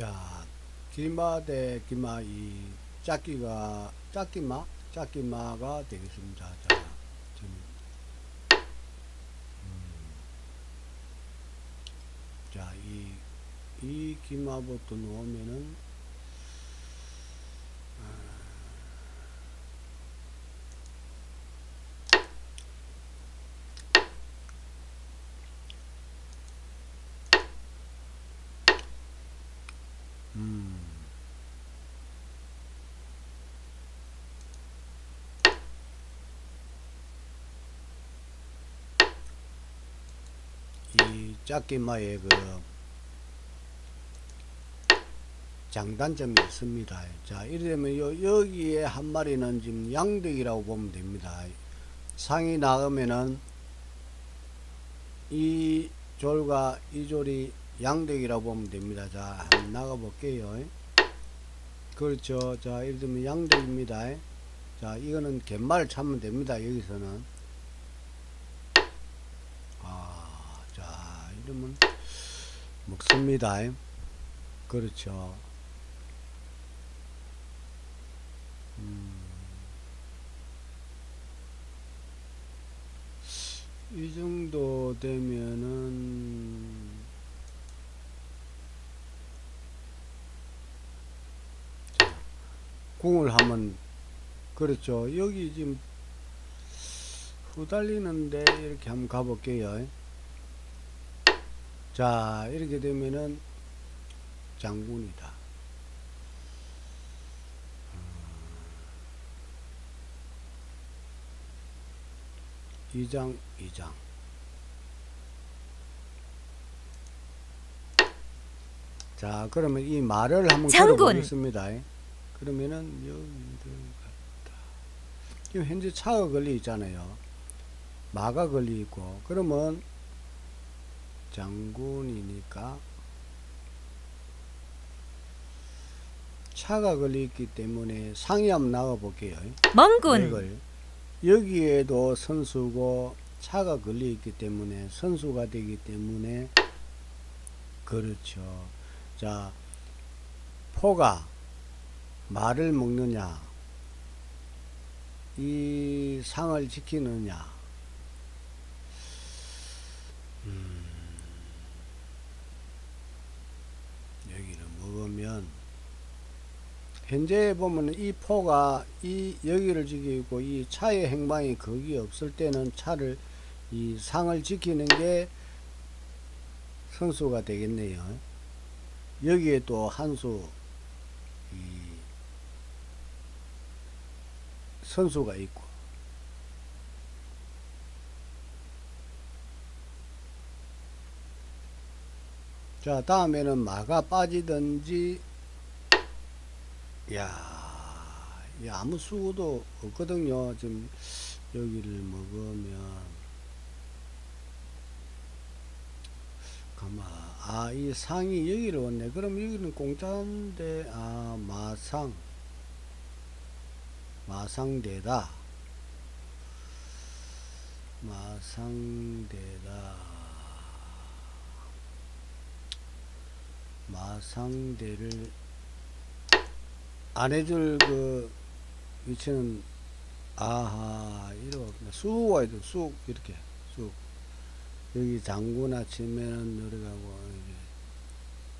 자, 기마 대 기마 이 짝기가 짝기마 짝기마가 되겠습니다. 자, 좀, 음, 자, 이, 이 기마부터 놓으면은 음. 이 짝기마의 그 장단점이 있습니다. 자, 이러면 요, 여기에 한 마리는 지금 양득이라고 보면 됩니다. 상이 나가면은 이 졸과 이 졸이 양득이라고 보면 됩니다. 자, 한번 나가 볼게요. 그렇죠. 자, 예를 들면 양득입니다. 자, 이거는 갯말을 찾으면 됩니다. 여기서는. 아, 자, 이러면 먹습니다. 그렇죠. 음. 이 정도 되면은 공을 하면 그렇죠. 여기 지금 후달리는데 이렇게 한번 가볼게요. 자, 이렇게 되면은 장군이다. 이장 이장 자, 그러면 이 말을 한번 장군. 걸어보겠습니다. 그러면은 여기를 갔다. 지금 현재 차가 걸려 있잖아요. 마가 걸려 있고, 그러면 장군이니까 차가 걸려 있기 때문에 상위 한번 나가 볼게요. 멍군, 여기에도 선수고 차가 걸려 있기 때문에 선수가 되기 때문에 그렇죠. 자, 포가 말을 먹느냐, 이 상을 지키느냐, 음, 여기를 먹으면 현재 보면 이 포가 이 여기를 지키고 이 차의 행방이 거기 없을 때는 차를 이 상을 지키는 게 선수가 되겠네요. 여기에 또 한수 이 선수가 있고 자 다음에는 마가 빠지든지 야, 이 아무 수고도 없거든요. 지금 여기를 먹으면 가마 아이 상이 여기를 왔네. 그럼 여기는 공짜인데 아 마상 마상대다. 마상대다. 마상대를 안 해줄 그 위치는 아하 이렇게 쑥 와야 돼쑥 이렇게 쑥. 여기 치면은 내려가고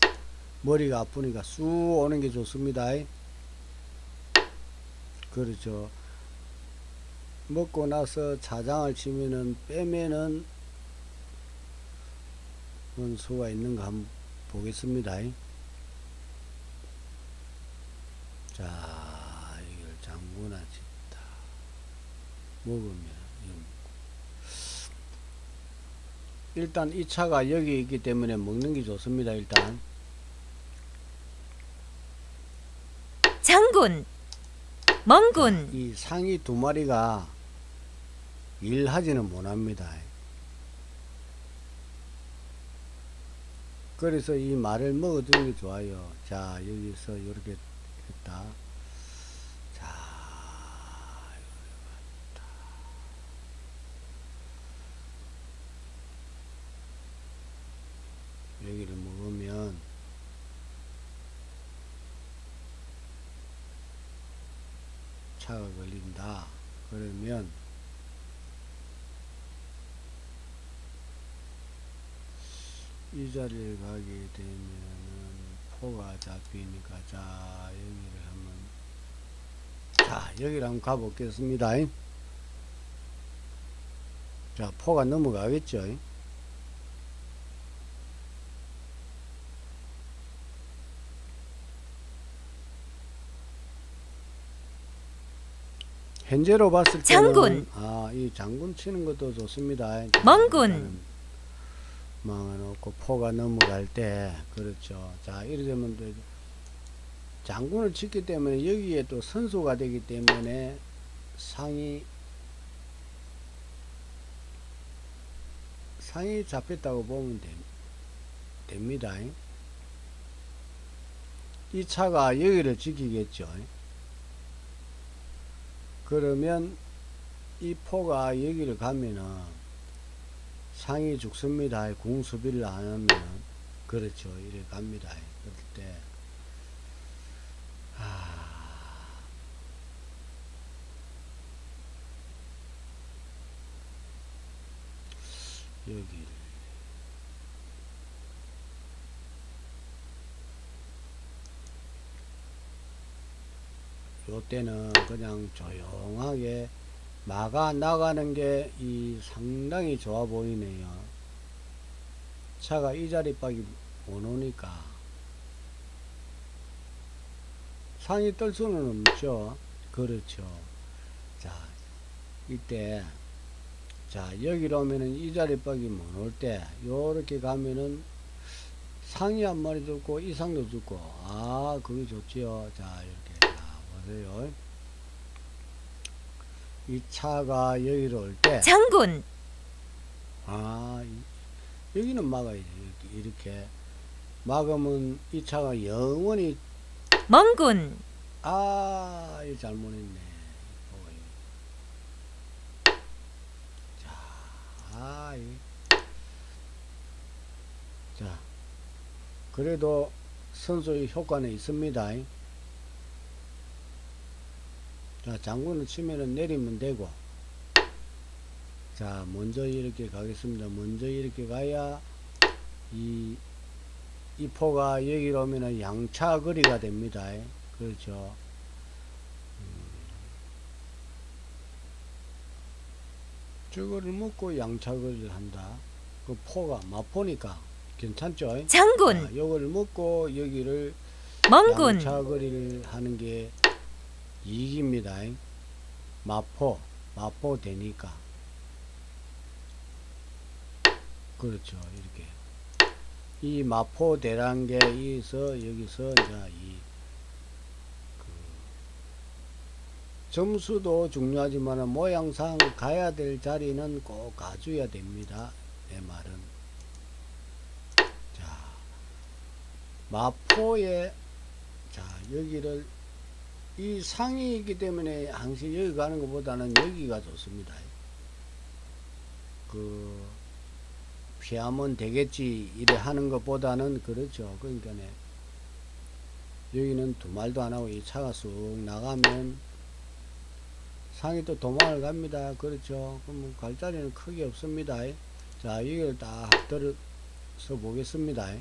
이게 머리가 아프니까 쑥 오는 게 좋습니다 그렇죠 먹고 나서 자장을 치면은 빼면은 원수가 있는가 한번 보겠습니다 자, 이걸 장구나 짓다. 먹으면. 일단 이 차가 여기 있기 때문에 먹는 게 좋습니다, 일단. 장군, 멍군, 이 상이 두 마리가 일하지는 못합니다. 그래서 이 말을 먹어두는 게 좋아요. 자, 여기서 이렇게 했다. 자, 이렇게 갔다. 여기를 먹으면 차가 걸린다. 그러면 이 자리를 가게 되면은 포가 잡히니까 자 여기를 한번 자 여기를 한번 가보겠습니다. 자 포가 넘어가겠죠. 현재로 봤을 때는 장군. 아, 이 장군 치는 것도 좋습니다. 멍군. 일단은 망아놓고 포가 넘어갈 때 그렇죠. 자, 이래 되면 또 장군을 쳤기 때문에 여기에 또 선수가 되기 때문에 상이 상이 잡혔다고 보면 됨, 됩니다. 이 차가 여기를 지키겠죠. 그러면 이 포가 여기를 가면은 상이 죽습니다. 공수비를 안 하면 그렇죠. 이래 갑니다. 그럴 때 아, 여기 요 때는 그냥 조용하게 막아 나가는 게 이 상당히 좋아 보이네요. 차가 이 자리밖에 못 오니까 상이 뜰 수는 없죠. 그렇죠. 자, 이때 자 여기로 오면은 이 자리밖에 못 올 때 요렇게 가면은 상이 한 마리 죽고 이상도 죽고 아 그게 좋지요. 자 이렇게 자 보세요. 이 차가 여기로 올 때 장군, 아, 이- 여기는 막아야지. 이렇게. 막으면 이 차가 영원히, 멍군, 아, 이거 잘못했네. 자, 아, 이. 자, 그래도 선수의 효과는 있습니다. 자, 장군을 치면은 내리면 되고. 자, 먼저 이렇게 가겠습니다. 먼저 이렇게 가야 이, 이 포가 여기로 오면은 양차 거리가 됩니다. 그렇죠. 음. 저거를 먹고 양차 거리를 한다. 그 포가 마포니까 괜찮죠? 장군, 자, 요거를 먹고 여기를 멍군, 양차 거리를 하는 게 이익입니다. 마포, 마포 되니까. 그렇죠. 이렇게. 이 마포 대란 게 있어 여기서 이제 이 그 점수도 중요하지만 모양상 가야 될 자리는 꼭 가줘야 됩니다. 내 말은. 자, 마포에 자 여기를 이 상이기 때문에 항상 여기 가는 것보다는 여기가 좋습니다. 그 피하면 되겠지 이래 하는 것보다는 그렇죠. 그러니까 네 여기는 두 말도 안 하고 이 차가 쑥 나가면 상이 또 도망을 갑니다. 그렇죠. 그럼 갈 자리는 크게 없습니다. 자 여기를 딱 들어서 보겠습니다.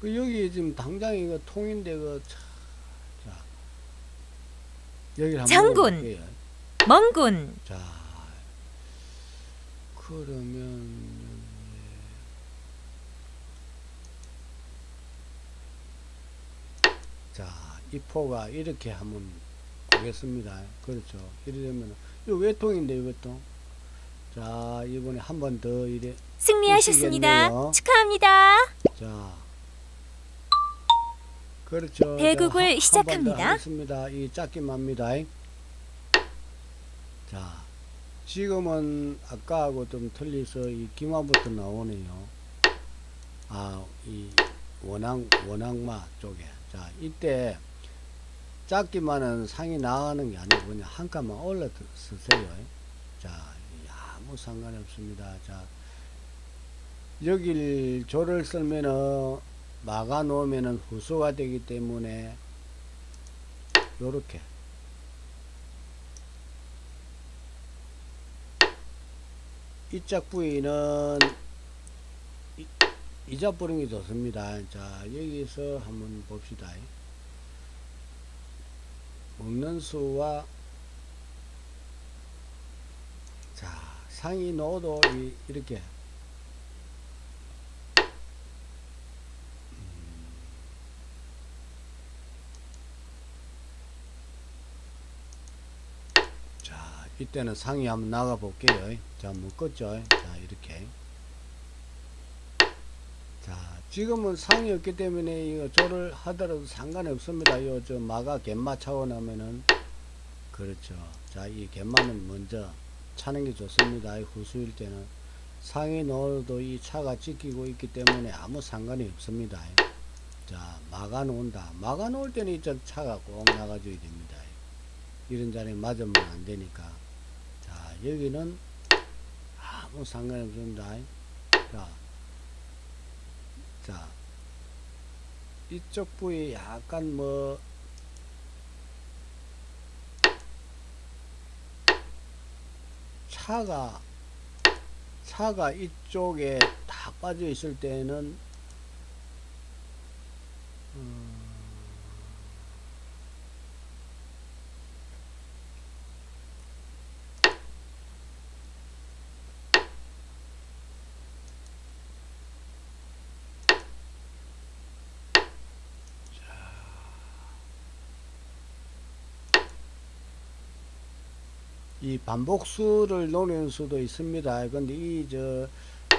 그 여기 지금 당장 이거 통인데 그 차, 자 여기를 한번 장군. 볼게요. 멍군, 자 그러면 자이 포가 이렇게 한번 보겠습니다. 그렇죠. 이러면 이 외통인데 외통. 자 이번에 한 번 더 이래 승리하셨습니다. 미치겠네요. 축하합니다. 자, 그렇죠. 자, 한- 한번더 시작합니다. 하겠습니다. 이 짧기만합니다. 자, 지금은 아까하고 좀 틀려서 이 기마부터 나오네요. 아, 이 원앙 원앙마 쪽에. 자, 이때 짧기만은 상이 나가는 게 아니고 그냥 한 칸만 올려 쓰세요. 자, 이 아무 상관이 없습니다. 자, 여길 조를 쓸면은 막아 놓으면 후수가 되기 때문에 요렇게 이짝 부위는 이자 뿌는 게 좋습니다. 자 여기서 한번 봅시다. 먹는 수와 자 상이 넣어도 이렇게 이때는 상이 한번 나가 볼게요. 자, 묶었죠. 자, 이렇게. 자, 지금은 상이 없기 때문에 이거 조를 하더라도 상관이 없습니다. 요, 저, 마가 갯마 차고 나면은, 그렇죠. 자, 이 갯마는 먼저 차는 게 좋습니다. 이 후수일 때는. 상에 넣어도 이 차가 찍히고 있기 때문에 아무 상관이 없습니다. 자, 막아 놓은다. 막아 놓을 때는 이 차가 꼭 나가줘야 됩니다. 이런 자리에 맞으면 안 되니까. 자, 여기는 아무 상관이 없습니다. 자, 자, 이쪽 부위 약간 뭐, 차가, 차가 이쪽에 다 빠져 있을 때는, 음, 이 반복수를 노리는 수도 있습니다. 근데 이 저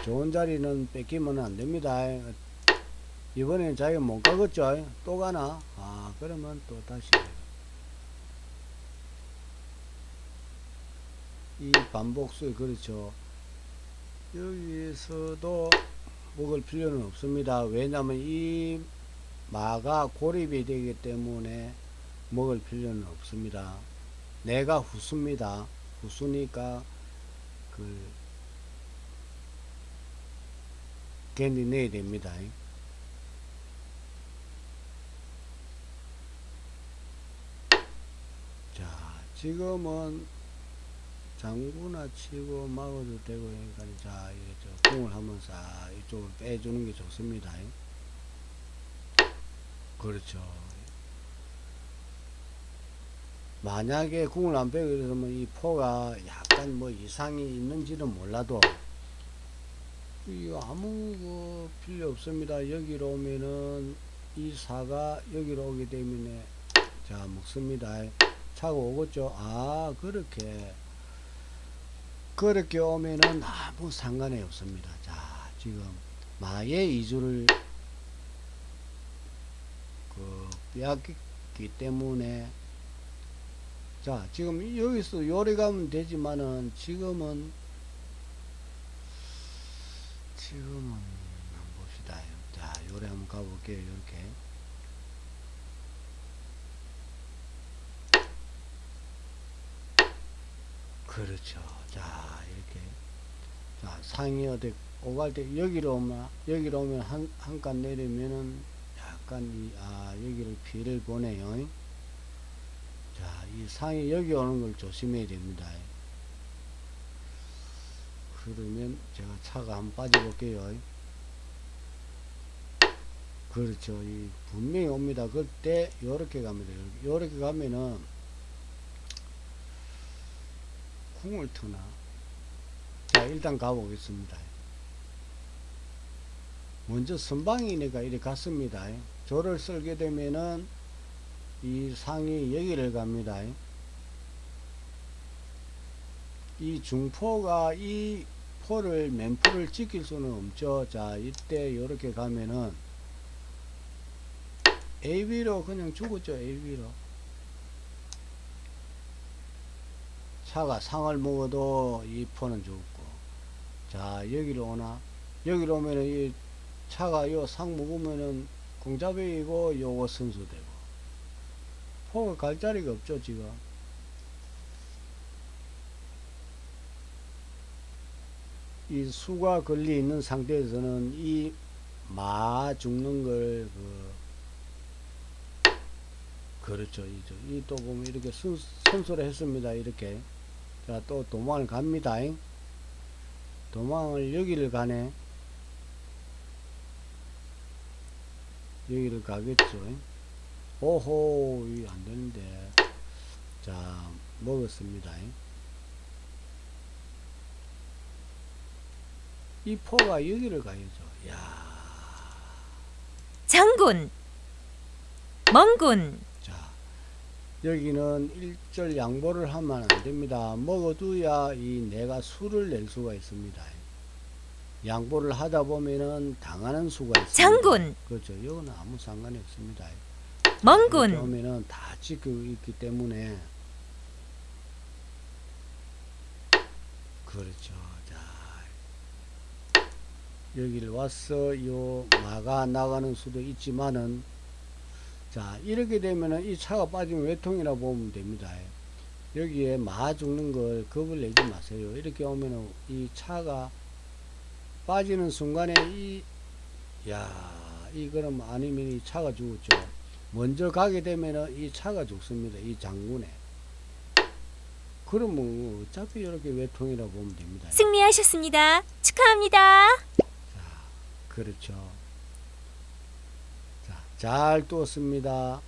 좋은 자리는 뺏기면 안 됩니다. 이번에는 자기가 못 가겠죠? 또 가나? 아, 그러면 또 다시. 이 반복수, 그렇죠. 여기에서도 먹을 필요는 없습니다. 왜냐면 이 마가 고립이 되기 때문에 먹을 필요는 없습니다. 내가 후수입니다. 후수니까 그 괜히 내야 됩니다. 자, 지금은 장구나 치고 막아도 되고 그러니까 자, 이게 저 공을 한번 싹 이쪽으로 빼주는 게 좋습니다. 그렇죠. 만약에 궁을 안 빼고 이러면 이 포가 약간 뭐 이상이 있는지는 몰라도 이거 아무 그 필요 없습니다. 여기로 오면은 이 사가 여기로 오기 때문에 자 먹습니다. 차고 오겠죠. 아 그렇게 그렇게 오면은 아무 상관이 없습니다. 자 지금 마의 이주를 그 빼앗기 때문에 자, 지금 여기서 요리 가면 되지만은 지금은 지금은 한번 봅시다. 자, 요리 한번 가볼게요. 이렇게. 그렇죠. 자, 이렇게. 자, 상이 어디 오갈 때 여기로 오면 여기로 오면 한 한 칸 내리면은 약간 이, 아 여기를 피를 보내요. 자, 이 상이 여기 오는 걸 조심해야 됩니다. 그러면 제가 차가 한번 빠져볼게요. 그렇죠. 이 분명히 옵니다. 그때 요렇게 갑니다. 요렇게 가면은 궁을 트나. 자, 일단 가보겠습니다. 먼저 선방이니까 이리 갔습니다. 조를 쓸게 되면은 이 상이 여기를 갑니다. 이 중포가 이 포를 맨포를 지킬 수는 없죠. 자, 이때 이렇게 가면은 AB로 그냥 죽었죠. AB로. 차가 상을 먹어도 이 포는 죽고. 자, 여기로 오나? 여기로 오면은 이 차가 요 상 먹으면은 공자배이고 요거 선수되고. 포가 갈 자리가 없죠, 지금. 이 수가 걸려 있는 상태에서는 이 마 죽는 걸, 그, 그렇죠. 이 또 보면 이렇게 선, 선수를 했습니다. 이렇게. 자, 또 도망을 갑니다. 도망을 여기를 가네. 여기를 가겠죠. 오 호, 이 안 되는데. 자, 먹었습니다. 이 포가 여기를 가야죠. 야, 장군 멍군 자, 여기는 일절 양보를 하면 안 됩니다. 먹어둬야 이 내가 수를 낼 수가 있습니다. 양보를 하다 보면은 당하는 수가 있습니다. 장군 그렇죠. 이거는 아무 상관이 없습니다. 멍군 오면은 다 지키고 있기 때문에 그렇죠. 자 여기를 와서 요 마가 나가는 수도 있지만은 자 이렇게 되면은 이 차가 빠지면 외통이라 보면 됩니다. 여기에 마 죽는 걸 겁을 내지 마세요. 이렇게 오면은 이 차가 빠지는 순간에 이 야, 이거는 아니면 이 차가 죽었죠. 먼저 가게 되면은 이 차가 죽습니다. 이 장군에. 그러면 어차피 이렇게 외통이라 보면 됩니다. 승리하셨습니다. 축하합니다. 그렇죠. 자, 잘 두었습니다.